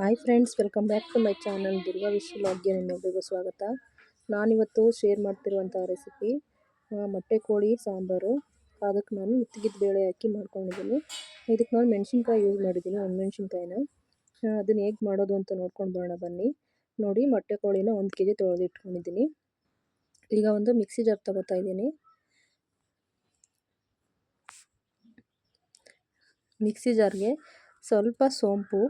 Hi friends welcome back to my channel Durga Vishwa ವ್ಲಾಗ್ಗೆ ನಿಮ್ಮೆಲ್ಲರಿಗೂ ಸ್ವಾಗತ ನಾನಿವತ್ತು ಶೇರ್ ಮಾಡ್ತಿರುವಂಥ ರೆಸಿಪಿ ಮೊಟ್ಟೆ ಕೋಳಿ, ಸಾಂಬಾರು. ಅದಕ್ಕೆ ನಾನು ಇತ್ತಿಗಿದ್ದ ಬೇಳೆ ಹಾಕಿ ಮಾಡ್ಕೊಂಡಿದ್ದೀನಿ. ಇದಕ್ಕೆ ನಾನು ಮೆಣಸಿನ್ಕಾಯಿ ಯೂಸ್ ಮಾಡಿದ್ದೀನಿ, ಒಂದು ಮೆಣಸಿನ್ಕಾಯಿನ. ಅದನ್ನು ಹೇಗೆ ಮಾಡೋದು ಅಂತ ನೋಡ್ಕೊಂಡು ಬರೋಣ ಬನ್ನಿ. ನೋಡಿ, ಮೊಟ್ಟೆ ಕೋಳಿನ ಒಂದು ಕೆ ಜಿ ತೊಳೆದು ಇಟ್ಕೊಂಡಿದ್ದೀನಿ. ಈಗ ಒಂದು ಮಿಕ್ಸಿ ಜಾರ್ ತಗೋತಾ ಇದ್ದೀನಿ. ಮಿಕ್ಸಿ ಜಾರ್ಗೆ ಸ್ವಲ್ಪ ಸೋಂಪು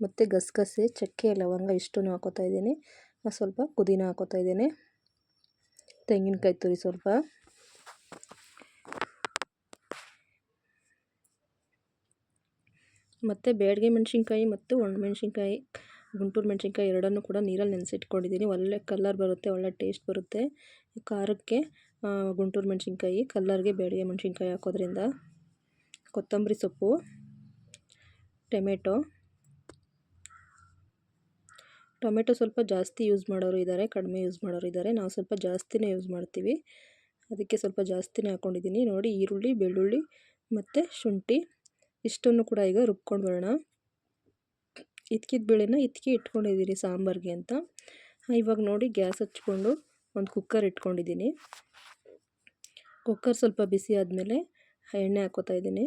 ಮತ್ತು ಗಸಗಸೆ, ಚಕ್ಕೆ, ಲವಂಗ ಇಷ್ಟನ್ನು ಹಾಕೋತಾ ಇದ್ದೀನಿ. ಸ್ವಲ್ಪ ಪುದೀನ ಹಾಕೋತಾ ಇದ್ದೀನಿ. ತೆಂಗಿನಕಾಯಿ ತುರಿ ಸ್ವಲ್ಪ. ಮತ್ತು ಬೇಡಿಗೆ ಮೆಣಸಿನ್ಕಾಯಿ ಮತ್ತು ಒಣಮೆಣ್ಸಿನ್ಕಾಯಿ ಗುಂಟೂರು ಮೆಣಸಿನ್ಕಾಯಿ ಎರಡನ್ನೂ ಕೂಡ ನೀರಲ್ಲಿ ನೆನೆಸಿಟ್ಕೊಂಡಿದ್ದೀನಿ. ಒಳ್ಳೆ ಕಲರ್ ಬರುತ್ತೆ, ಒಳ್ಳೆ ಟೇಸ್ಟ್ ಬರುತ್ತೆ. ಖಾರಕ್ಕೆ ಗುಂಟೂರು ಮೆಣಸಿನ್ಕಾಯಿ, ಕಲ್ಲರ್ಗೆ ಬೇಡಿಗೆ ಮೆಣಸಿನ್ಕಾಯಿ ಹಾಕೋದ್ರಿಂದ. ಕೊತ್ತಂಬರಿ ಸೊಪ್ಪು, ಟೊಮೆಟೊ. ಟೊಮೆಟೊ ಸ್ವಲ್ಪ ಜಾಸ್ತಿ ಯೂಸ್ ಮಾಡೋರು ಇದ್ದಾರೆ, ಕಡಿಮೆ ಯೂಸ್ ಮಾಡೋರು ಇದ್ದಾರೆ. ನಾವು ಸ್ವಲ್ಪ ಜಾಸ್ತಿನೇ ಯೂಸ್ ಮಾಡ್ತೀವಿ. ಅದಕ್ಕೆ ಸ್ವಲ್ಪ ಜಾಸ್ತಿನೇ ಹಾಕ್ಕೊಂಡಿದ್ದೀನಿ ನೋಡಿ, ಈರುಳ್ಳಿ, ಬೆಳ್ಳುಳ್ಳಿ ಮತ್ತು ಶುಂಠಿ ಇಷ್ಟನ್ನು ಕೂಡ ಈಗ ರುಬ್ಕೊಂಡು ಬರೋಣ. ಇತ್ಕಿದ ಬೇಳೆನ ಇದ್ಕಿ ಇಟ್ಕೊಂಡಿದ್ದೀನಿ ಸಾಂಬಾರಿಗೆ ಅಂತ. ಇವಾಗ ನೋಡಿ, ಗ್ಯಾಸ್ ಹಚ್ಕೊಂಡು ಒಂದು ಕುಕ್ಕರ್ ಇಟ್ಕೊಂಡಿದ್ದೀನಿ. ಕುಕ್ಕರ್ ಸ್ವಲ್ಪ ಬಿಸಿ ಆದಮೇಲೆ ಎಣ್ಣೆ ಹಾಕೋತಾ ಇದ್ದೀನಿ.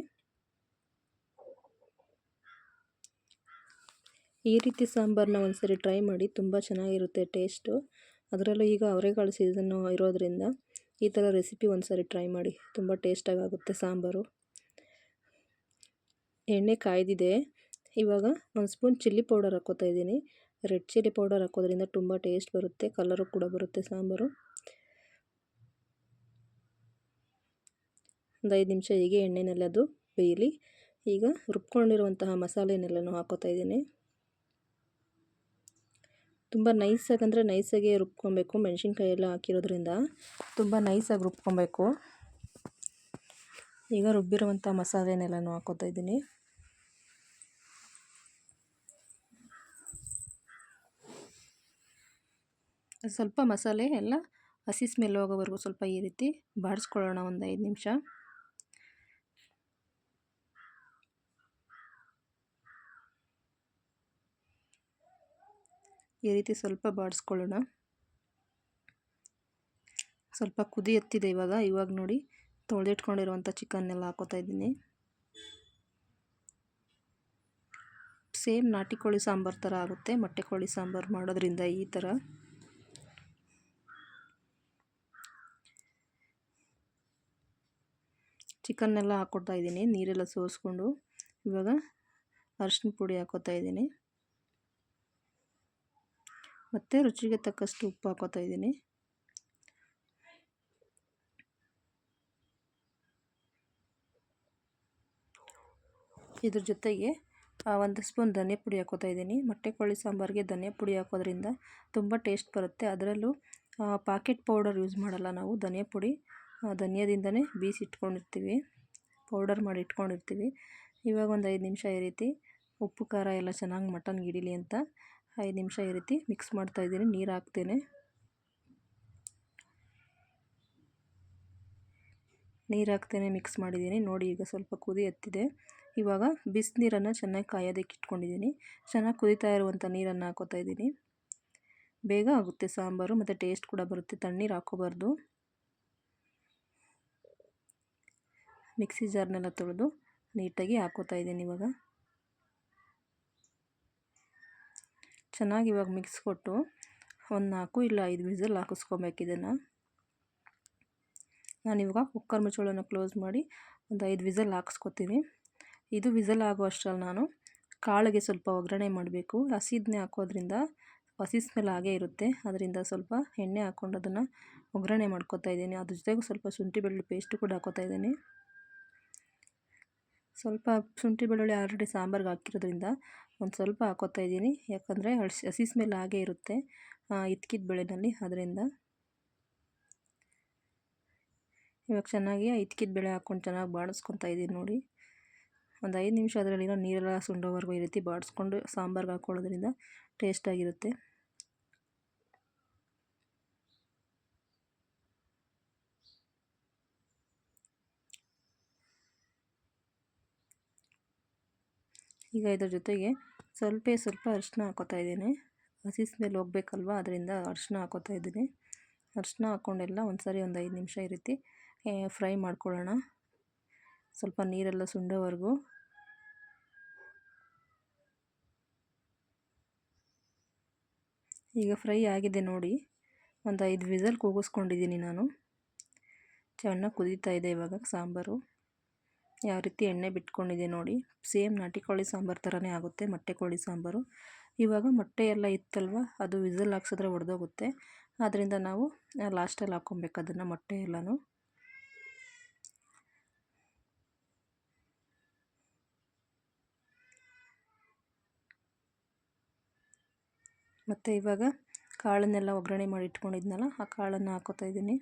ಈ ರೀತಿ ಸಾಂಬಾರನ್ನ ಒಂದ್ಸರಿ ಟ್ರೈ ಮಾಡಿ ತುಂಬ ಚೆನ್ನಾಗಿರುತ್ತೆ ಟೇಸ್ಟು ಅದರಲ್ಲೂ ಈಗ ಅವರೆಕಾಳು ಸೀಸನ್ನು ಇರೋದರಿಂದ ಈ ಥರ ರೆಸಿಪಿ ಒಂದ್ಸರಿ ಟ್ರೈ ಮಾಡಿ ತುಂಬ ಟೇಸ್ಟಾಗಿ ಆಗುತ್ತೆ ಸಾಂಬಾರು. ಎಣ್ಣೆ ಕಾಯ್ದಿದೆ. ಇವಾಗ ಒಂದು ಸ್ಪೂನ್ ಚಿಲ್ಲಿ ಪೌಡರ್ ಹಾಕೋತಾ ಇದ್ದೀನಿ. ರೆಡ್ ಚಿಲ್ಲಿ ಪೌಡರ್ ಹಾಕೋದ್ರಿಂದ ತುಂಬ ಟೇಸ್ಟ್ ಬರುತ್ತೆ ಕಲರು ಕೂಡ ಬರುತ್ತೆ ಸಾಂಬಾರು. ಒಂದು ಐದು ನಿಮಿಷ ಹೀಗೆ ಎಣ್ಣೆನಲ್ಲಿ ಅದು ಬೇಯಲಿ. ಈಗ ರುಬ್ಕೊಂಡಿರುವಂತಹ ಮಸಾಲೆನೆಲ್ಲನೂ ಹಾಕೋತಾ ಇದ್ದೀನಿ. ತುಂಬ ನೈಸಾಗಿ ಅಂದರೆ ನೈಸಾಗೆ ರುಬ್ಕೊಬೇಕು ಮೆಣಸಿನ್ಕಾಯಿ ಎಲ್ಲ ಹಾಕಿರೋದ್ರಿಂದ. ತುಂಬ ನೈಸಾಗಿ ರುಬ್ಕೊಬೇಕು. ಈಗ ರುಬ್ಬಿರುವಂಥ ಮಸಾಲೆನೆಲ್ಲನೂ ಹಾಕೋತಾ ಇದ್ದೀನಿ. ಸ್ವಲ್ಪ ಮಸಾಲೆ ಎಲ್ಲ ಹಸಿ ಸ್ಮೆಲ್ ಹೋಗೋವರೆಗೂ ಸ್ವಲ್ಪ ಈ ರೀತಿ ಬಾಡಿಸ್ಕೊಳ್ಳೋಣ ಒಂದು ಐದು ನಿಮಿಷ. ಈ ರೀತಿ ಸ್ವಲ್ಪ ಬಾಡಿಸ್ಕೊಳ್ಳೋಣ. ಸ್ವಲ್ಪ ಕುದಿ ಎತ್ತಿದೆ ಇವಾಗ. ಇವಾಗ ನೋಡಿ ತೊಳೆದಿಟ್ಕೊಂಡಿರುವಂಥ ಚಿಕನ್ನೆಲ್ಲ ಹಾಕೋತಾ ಇದ್ದೀನಿ. ಸೇಮ್ ನಾಟಿ ಕೋಳಿ ಸಾಂಬಾರು ಥರ ಆಗುತ್ತೆ. ಮೊಟ್ಟೆ ಕೋಳಿ ಸಾಂಬಾರು ಮಾಡೋದ್ರಿಂದ ಈ ಥರ. ಚಿಕನ್ನೆಲ್ಲ ಹಾಕ್ಕೊಡ್ತಾ ಇದ್ದೀನಿ. ನೀರೆಲ್ಲ ಸೋಸ್ಕೊಂಡು ಇವಾಗ ಅರಿಶಿನ ಪುಡಿ ಹಾಕೋತಾ ಇದ್ದೀನಿ. ಮತ್ತು ರುಚಿಗೆ ತಕ್ಕಷ್ಟು ಉಪ್ಪು ಹಾಕೋತಾ ಇದ್ದೀನಿ. ಇದ್ರ ಜೊತೆಗೆ ಒಂದು ಸ್ಪೂನ್ ಧನಿಯ ಪುಡಿ ಹಾಕೋತಾ ಇದ್ದೀನಿ. ಮೊಟ್ಟೆ ಕೋಳಿ ಸಾಂಬಾರಿಗೆ ಧನಿಯ ಪುಡಿ ಹಾಕೋದ್ರಿಂದ ತುಂಬ ಟೇಸ್ಟ್ ಬರುತ್ತೆ. ಅದರಲ್ಲೂ ಪಾಕೆಟ್ ಪೌಡರ್ ಯೂಸ್ ಮಾಡಲ್ಲ ನಾವು. ಧನಿಯ ಪುಡಿ ಧನಿಯದಿಂದನೇ ಬೀಸಿ ಇಟ್ಕೊಂಡಿರ್ತೀವಿ. ಪೌಡರ್ ಮಾಡಿ ಇಟ್ಕೊಂಡಿರ್ತೀವಿ. ಇವಾಗ ಒಂದು ಐದು ನಿಮಿಷ ಈ ರೀತಿ ಉಪ್ಪು, ಖಾರ ಎಲ್ಲ ಚೆನ್ನಾಗಿ ಮಟನ್ಗೆ ಹಿಡೀಲಿ ಅಂತ ಐದು ನಿಮಿಷ ಈ ರೀತಿ ಮಿಕ್ಸ್ ಮಾಡ್ತಾ ಇದ್ದೀನಿ, ನೀರು ಹಾಕ್ತೇನೆ. ನೀರು ಹಾಕ್ತೇನೆ ಮಿಕ್ಸ್ ಮಾಡಿದ್ದೀನಿ. ನೋಡಿ ಈಗ ಸ್ವಲ್ಪ ಕುದಿ ಎತ್ತಿದೆ. ಇವಾಗ ಬಿಸಿನೀರನ್ನು ಚೆನ್ನಾಗಿ ಕಾಯೋದಕ್ಕೆ ಇಟ್ಕೊಂಡಿದ್ದೀನಿ. ಚೆನ್ನಾಗಿ ಕುದೀತಾ ಇರುವಂಥ ನೀರನ್ನು ಹಾಕೋತಾ ಇದ್ದೀನಿ. ಬೇಗ ಆಗುತ್ತೆ ಸಾಂಬಾರು, ಮತ್ತು ಟೇಸ್ಟ್ ಕೂಡ ಬರುತ್ತೆ. ತಣ್ಣೀರು ಹಾಕೋಬಾರ್ದು. ಮಿಕ್ಸಿ ಜಾರ್ನೆಲ್ಲ ತೊಳೆದು ನೀಟಾಗಿ ಹಾಕೋತಾ ಇದ್ದೀನಿ ಇವಾಗ. ಚೆನ್ನಾಗಿ ಇವಾಗ ಮಿಕ್ಸ್ ಕೊಟ್ಟು ಒಂದು ನಾಲ್ಕು ಇಲ್ಲ ಐದು ವಿಝಲ್ ಹಾಕಿಸ್ಕೊಬೇಕು ಇದನ್ನು. ನಾನಿವಾಗ ಕುಕ್ಕರ್ ಮುಚ್ಚಳನ್ನು ಕ್ಲೋಸ್ ಮಾಡಿ ಒಂದು ಐದು ವಿಸಲ್ ಹಾಕಿಸ್ಕೊತೀನಿ. ಇದು ವಿಸಲ್ ಆಗೋ ಅಷ್ಟರಲ್ಲಿ ನಾನು ಕಾಳಿಗೆ ಸ್ವಲ್ಪ ಒಗ್ಗರಣೆ ಮಾಡಬೇಕು. ಹಸಿದನ್ನೇ ಹಾಕೋದ್ರಿಂದ ಹಸಿ ಸ್ಮೆಲ್ ಹಾಗೇ ಇರುತ್ತೆ. ಅದರಿಂದ ಸ್ವಲ್ಪ ಎಣ್ಣೆ ಹಾಕ್ಕೊಂಡು ಅದನ್ನು ಒಗ್ಗರಣೆ ಮಾಡ್ಕೋತಾ ಇದ್ದೀನಿ. ಅದ್ರ ಜೊತೆಗೂ ಸ್ವಲ್ಪ ಶುಂಠಿ ಬೆಳ್ಳುಳ್ಳಿ ಪೇಸ್ಟು ಕೂಡ ಹಾಕೋತಾ ಇದ್ದೀನಿ. ಸ್ವಲ್ಪ ಶುಂಠಿ ಬೆಳ್ಳುಳ್ಳಿ ಆಲ್ರೆಡಿ ಸಾಂಬಾರ್ಗೆ ಹಾಕಿರೋದ್ರಿಂದ ಒಂದು ಸ್ವಲ್ಪ ಹಾಕೋತಾ ಇದ್ದೀನಿ. ಯಾಕಂದರೆ ಹಸಿ ಹಸಿ ಸ್ಮೆಲ್ ಹಾಗೇ ಇರುತ್ತೆ ಇತ್ಕಿದ ಬೆಳೆನಲ್ಲಿ. ಅದರಿಂದ ಇವಾಗ ಚೆನ್ನಾಗಿ ಇತ್ಕಿದ ಬೆಳೆ ಹಾಕ್ಕೊಂಡು ಚೆನ್ನಾಗಿ ಬಾಡಿಸ್ಕೊತಾ ಇದ್ದೀನಿ ನೋಡಿ. ಒಂದು ಐದು ನಿಮಿಷ ಅದರಲ್ಲಿರೋ ನೀರೆಲ್ಲ ಸುಂಡೋವರೆಗೂ ಈ ರೀತಿ ಬಾಡಿಸ್ಕೊಂಡು ಸಾಂಬಾರ್ಗೆ ಹಾಕ್ಕೊಳ್ಳೋದ್ರಿಂದ ಟೇಸ್ಟಾಗಿರುತ್ತೆ ಈಗ ಇದ್ರ ಜೊತೆಗೆ ಸ್ವಲ್ಪ ಸ್ವಲ್ಪ ಅರಿಶಿನ ಹಾಕೋತಾ ಇದ್ದೀನಿ. ಹಸಿ ಸ್ಮೆಲ್ ಹೋಗ್ಬೇಕಲ್ವ? ಅದರಿಂದ ಅರಿಶಿನ ಹಾಕೋತಾ ಇದ್ದೀನಿ. ಅರಿಶಿನ ಹಾಕ್ಕೊಂಡೆಲ್ಲ ಒಂದು ಸಾರಿ ಒಂದು ಐದು ನಿಮಿಷ ಈ ರೀತಿ ಫ್ರೈ ಮಾಡ್ಕೊಳ್ಳೋಣ. ಸ್ವಲ್ಪ ನೀರೆಲ್ಲ ಸುಂಡೋವರೆಗೂ. ಈಗ ಫ್ರೈ ಆಗಿದೆ ನೋಡಿ. ಒಂದು ಐದು ವಿಸಲ್ ಕೂಗಿಸ್ಕೊಂಡಿದ್ದೀನಿ ನಾನು. ಚೆನ್ನಾಗಿ ಕುದೀತಾ ಇದೆ ಇವಾಗ ಸಾಂಬಾರು. ಯಾವ ರೀತಿ ಎಣ್ಣೆ ಬಿಟ್ಕೊಂಡಿದೆ ನೋಡಿ. ಸೇಮ್ ನಾಟಿ ಕೋಳಿ ಸಾಂಬಾರು ಥರನೇ ಆಗುತ್ತೆ ಮೊಟ್ಟೆ ಕೋಳಿ ಸಾಂಬಾರು. ಇವಾಗ ಮೊಟ್ಟೆ ಎಲ್ಲ ಇತ್ತಲ್ವ? ಅದು ವಿಸಲ್ ಹಾಕ್ಸಿದ್ರೆ ಒಡೆದೋಗುತ್ತೆ. ಆದ್ದರಿಂದ ನಾವು ಲಾಸ್ಟಲ್ಲಿ ಹಾಕ್ಕೊಬೇಕು ಅದನ್ನು ಮೊಟ್ಟೆ ಎಲ್ಲನೂ. ಮತ್ತು ಇವಾಗ ಕಾಳನ್ನೆಲ್ಲ ಒಗ್ಗರಣೆ ಮಾಡಿ ಇಟ್ಕೊಂಡಿದ್ನಲ್ಲ, ಆ ಕಾಳನ್ನು ಹಾಕೋತಾ ಇದ್ದೀನಿ.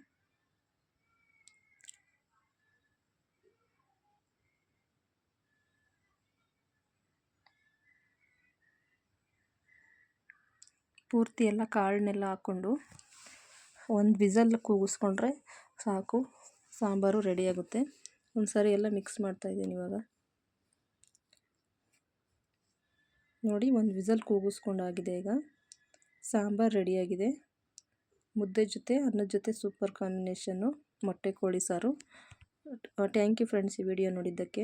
ಪೂರ್ತಿ ಎಲ್ಲ ಕಾಳನ್ನೆಲ್ಲ ಹಾಕ್ಕೊಂಡು ಒಂದು ವಿಸಲ್ ಕೂಗಿಸ್ಕೊಂಡ್ರೆ ಸಾಕು. ಸಾಂಬಾರು ರೆಡಿಯಾಗುತ್ತೆ ಒಂದು ಸಾರಿ ಎಲ್ಲ ಮಿಕ್ಸ್ ಮಾಡ್ತಾಯಿದ್ದೀನಿ ಇವಾಗ. ನೋಡಿ, ಒಂದು ವಿಸಲ್ ಕೂಗಿಸ್ಕೊಂಡಾಗಿದೆ ಈಗ. ಸಾಂಬಾರು ರೆಡಿಯಾಗಿದೆ ಮುದ್ದೆ ಜೊತೆ, ಅನ್ನದ ಜೊತೆ ಸೂಪರ್ ಕಾಂಬಿನೇಷನ್ನು ಮೊಟ್ಟೆ ಕೋಳಿ ಸಾರು. ಥ್ಯಾಂಕ್ ಯು ಫ್ರೆಂಡ್ಸ್ ಈ ವಿಡಿಯೋ ನೋಡಿದ್ದಕ್ಕೆ.